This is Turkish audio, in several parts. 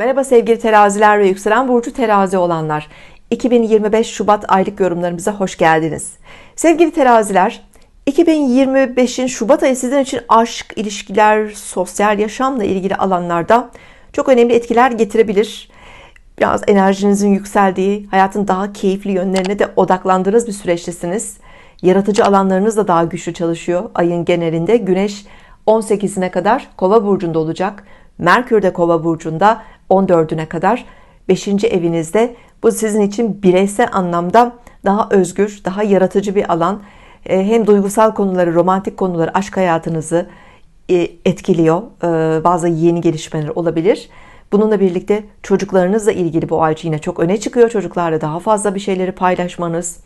Merhaba sevgili teraziler ve yükselen burcu terazi olanlar. 2025 Şubat aylık yorumlarımıza hoş geldiniz. Sevgili teraziler, 2025'in Şubat ayı sizin için aşk, ilişkiler, sosyal yaşamla ilgili alanlarda çok önemli etkiler getirebilir. Biraz enerjinizin yükseldiği, hayatın daha keyifli yönlerine de odaklandığınız bir süreçtesiniz. Yaratıcı alanlarınız da daha güçlü çalışıyor. Ayın genelinde Güneş 18'ine kadar Kova burcunda olacak. Merkür de Kova burcunda 14'üne kadar 5. evinizde. Bu sizin için bireysel anlamda daha özgür, daha yaratıcı bir alan. E, hem duygusal konuları, romantik konuları, aşk hayatınızı e, etkiliyor. E, bazı yeni gelişmeler olabilir. Bununla birlikte çocuklarınızla ilgili bu ay yine çok öne çıkıyor. Çocuklarla daha fazla bir şeyleri paylaşmanız,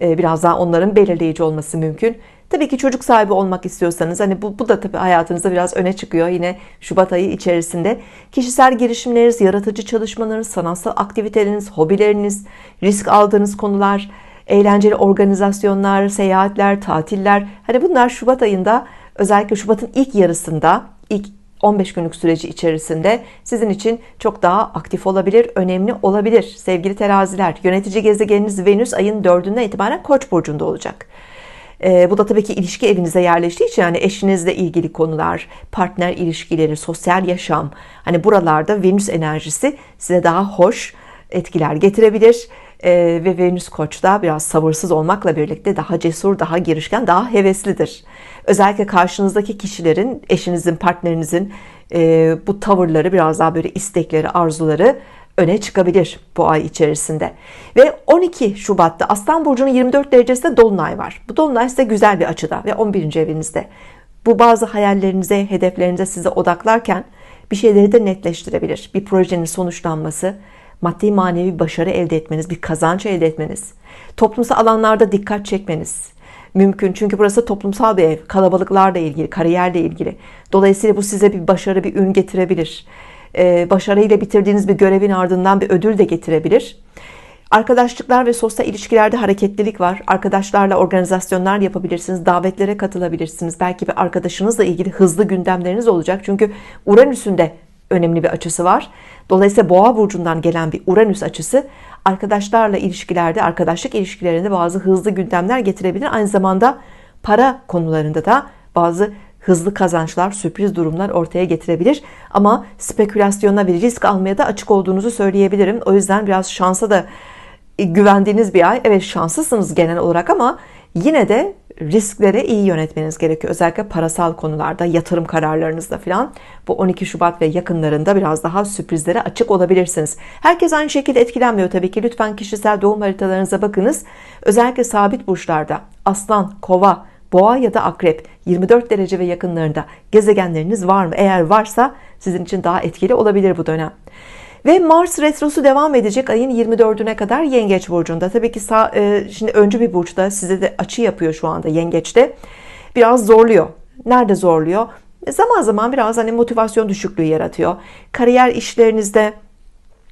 biraz daha onların belirleyici olması mümkün. Tabii ki çocuk sahibi olmak istiyorsanız hani bu, bu da tabii hayatınızda biraz öne çıkıyor yine Şubat ayı içerisinde. Kişisel girişimleriniz, yaratıcı çalışmalarınız, sanatsal aktiviteleriniz, hobileriniz, risk aldığınız konular, eğlenceli organizasyonlar, seyahatler, tatiller. Hani bunlar Şubat ayında özellikle Şubat'ın ilk yarısında, ilk 15 günlük süreci içerisinde sizin için çok daha aktif olabilir, önemli olabilir. Sevgili teraziler, yönetici gezegeniniz Venüs ayın 4'ünden itibaren Koç burcunda olacak. E, bu da tabii ki ilişki evinize yerleştiği için yani eşinizle ilgili konular, partner ilişkileri, sosyal yaşam hani buralarda Venüs enerjisi size daha hoş etkiler getirebilir. E, ve Venüs Koç'ta biraz sabırsız olmakla birlikte daha cesur, daha girişken, daha heveslidir. Özellikle karşınızdaki kişilerin, eşinizin, partnerinizin e, bu tavırları biraz daha böyle istekleri, arzuları öne çıkabilir bu ay içerisinde. Ve 12 Şubat'ta Aslan Burcu'nun 24 derecesinde Dolunay var. Bu Dolunay size güzel bir açıda ve 11. evinizde. Bu bazı hayallerinize, hedeflerinize size odaklarken bir şeyleri de netleştirebilir. Bir projenin sonuçlanması, maddi manevi başarı elde etmeniz, bir kazanç elde etmeniz, toplumsal alanlarda dikkat çekmeniz mümkün. Çünkü burası toplumsal bir ev, kalabalıklarla ilgili, kariyerle ilgili. Dolayısıyla bu size bir başarı, bir ün getirebilir e, başarıyla bitirdiğiniz bir görevin ardından bir ödül de getirebilir. Arkadaşlıklar ve sosyal ilişkilerde hareketlilik var. Arkadaşlarla organizasyonlar yapabilirsiniz, davetlere katılabilirsiniz. Belki bir arkadaşınızla ilgili hızlı gündemleriniz olacak. Çünkü Uranüs'ün de önemli bir açısı var. Dolayısıyla Boğa burcundan gelen bir Uranüs açısı arkadaşlarla ilişkilerde, arkadaşlık ilişkilerinde bazı hızlı gündemler getirebilir. Aynı zamanda para konularında da bazı hızlı kazançlar, sürpriz durumlar ortaya getirebilir. Ama spekülasyona ve risk almaya da açık olduğunuzu söyleyebilirim. O yüzden biraz şansa da güvendiğiniz bir ay. Evet şanslısınız genel olarak ama yine de risklere iyi yönetmeniz gerekiyor. Özellikle parasal konularda, yatırım kararlarınızda falan. Bu 12 Şubat ve yakınlarında biraz daha sürprizlere açık olabilirsiniz. Herkes aynı şekilde etkilenmiyor tabii ki. Lütfen kişisel doğum haritalarınıza bakınız. Özellikle sabit burçlarda aslan, kova, boğa ya da akrep 24 derece ve yakınlarında gezegenleriniz var mı? Eğer varsa sizin için daha etkili olabilir bu dönem. Ve Mars retrosu devam edecek ayın 24'üne kadar Yengeç burcunda. Tabii ki sağ, e, şimdi öncü bir burçta size de açı yapıyor şu anda Yengeç'te. Biraz zorluyor. Nerede zorluyor? E, zaman zaman biraz hani motivasyon düşüklüğü yaratıyor. Kariyer işlerinizde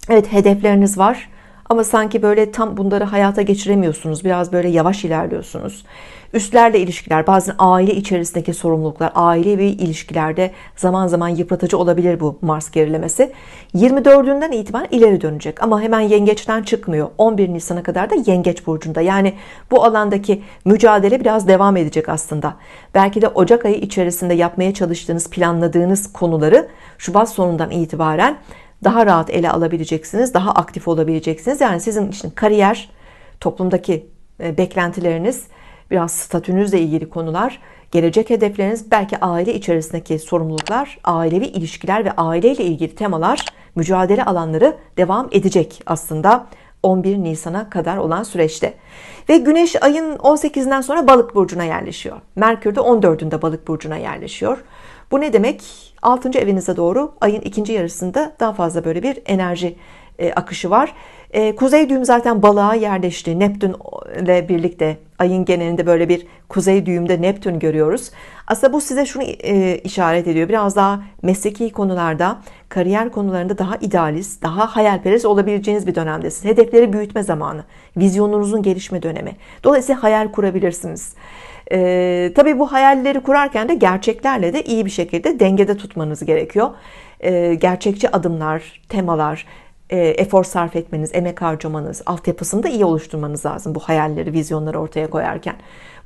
evet hedefleriniz var ama sanki böyle tam bunları hayata geçiremiyorsunuz. Biraz böyle yavaş ilerliyorsunuz. Üstlerle ilişkiler, bazen aile içerisindeki sorumluluklar, ailevi ilişkilerde zaman zaman yıpratıcı olabilir bu Mars gerilemesi. 24'ünden itibaren ileri dönecek ama hemen yengeçten çıkmıyor. 11 Nisan'a kadar da yengeç burcunda. Yani bu alandaki mücadele biraz devam edecek aslında. Belki de Ocak ayı içerisinde yapmaya çalıştığınız, planladığınız konuları Şubat sonundan itibaren daha rahat ele alabileceksiniz, daha aktif olabileceksiniz. Yani sizin için kariyer, toplumdaki e, beklentileriniz, biraz statünüzle ilgili konular, gelecek hedefleriniz, belki aile içerisindeki sorumluluklar, ailevi ilişkiler ve aileyle ilgili temalar, mücadele alanları devam edecek aslında 11 Nisan'a kadar olan süreçte. Ve Güneş ayın 18'inden sonra Balık burcuna yerleşiyor. Merkür de 14'ünde Balık burcuna yerleşiyor. Bu ne demek? 6. evinize doğru ayın ikinci yarısında daha fazla böyle bir enerji e, akışı var. E, kuzey düğüm zaten balığa yerleşti. Neptün ile birlikte ayın genelinde böyle bir kuzey düğümde Neptün görüyoruz. Aslında bu size şunu e, işaret ediyor. Biraz daha mesleki konularda, kariyer konularında daha idealist, daha hayalperest olabileceğiniz bir dönemdesiniz. Hedefleri büyütme zamanı, vizyonunuzun gelişme dönemi. Dolayısıyla hayal kurabilirsiniz. Ee, tabii bu hayalleri kurarken de gerçeklerle de iyi bir şekilde dengede tutmanız gerekiyor. e, gerçekçi adımlar, temalar, e, efor sarf etmeniz, emek harcamanız, altyapısını da iyi oluşturmanız lazım bu hayalleri, vizyonları ortaya koyarken.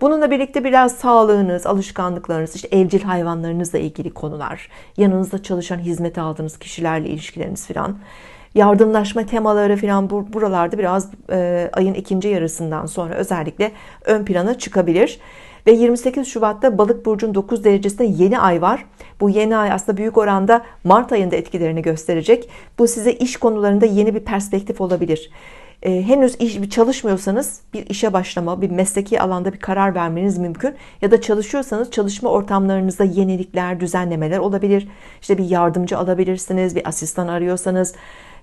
Bununla birlikte biraz sağlığınız, alışkanlıklarınız, işte evcil hayvanlarınızla ilgili konular, yanınızda çalışan hizmet aldığınız kişilerle ilişkileriniz filan, yardımlaşma temaları filan bu, buralarda biraz e, ayın ikinci yarısından sonra özellikle ön plana çıkabilir. Ve 28 Şubat'ta Balık burcun 9 derecesinde yeni ay var. Bu yeni ay aslında büyük oranda Mart ayında etkilerini gösterecek. Bu size iş konularında yeni bir perspektif olabilir. Ee, henüz iş çalışmıyorsanız bir işe başlama, bir mesleki alanda bir karar vermeniz mümkün. Ya da çalışıyorsanız çalışma ortamlarınızda yenilikler, düzenlemeler olabilir. İşte bir yardımcı alabilirsiniz, bir asistan arıyorsanız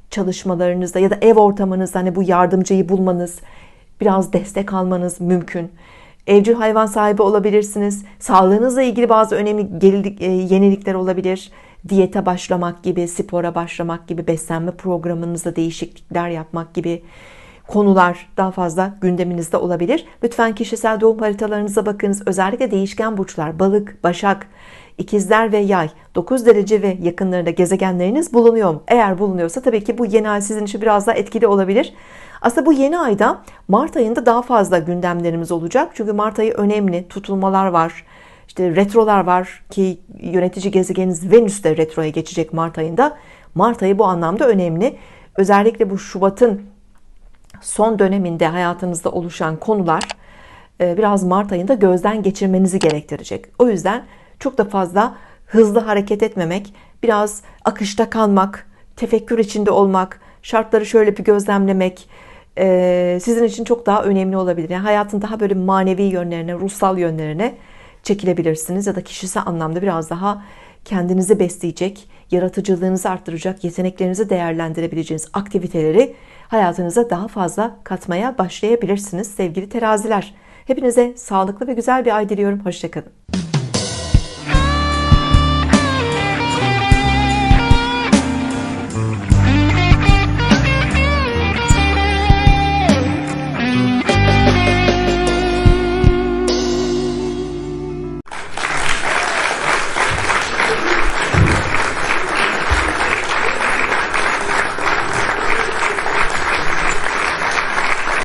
çalışmalarınızda ya da ev ortamınızda hani bu yardımcıyı bulmanız, biraz destek almanız mümkün. Evcil hayvan sahibi olabilirsiniz. Sağlığınızla ilgili bazı önemli e, yenilikler olabilir. Diyete başlamak gibi, spora başlamak gibi, beslenme programınızda değişiklikler yapmak gibi konular daha fazla gündeminizde olabilir. Lütfen kişisel doğum haritalarınıza bakınız. Özellikle değişken burçlar, balık, başak, ikizler ve yay 9 derece ve yakınlarında gezegenleriniz bulunuyor mu? Eğer bulunuyorsa tabii ki bu yeni ay sizin için biraz daha etkili olabilir. Aslında bu yeni ayda Mart ayında daha fazla gündemlerimiz olacak. Çünkü Mart ayı önemli. Tutulmalar var. İşte retrolar var ki yönetici gezegeniniz Venüs de retroya geçecek Mart ayında. Mart ayı bu anlamda önemli. Özellikle bu Şubat'ın son döneminde hayatınızda oluşan konular e, biraz Mart ayında gözden geçirmenizi gerektirecek. O yüzden çok da fazla hızlı hareket etmemek, biraz akışta kalmak, tefekkür içinde olmak, şartları şöyle bir gözlemlemek e, sizin için çok daha önemli olabilir. Yani hayatın daha böyle manevi yönlerine, ruhsal yönlerine çekilebilirsiniz ya da kişisel anlamda biraz daha kendinizi besleyecek, yaratıcılığınızı arttıracak, yeteneklerinizi değerlendirebileceğiniz aktiviteleri hayatınıza daha fazla katmaya başlayabilirsiniz sevgili teraziler. Hepinize sağlıklı ve güzel bir ay diliyorum. Hoşçakalın.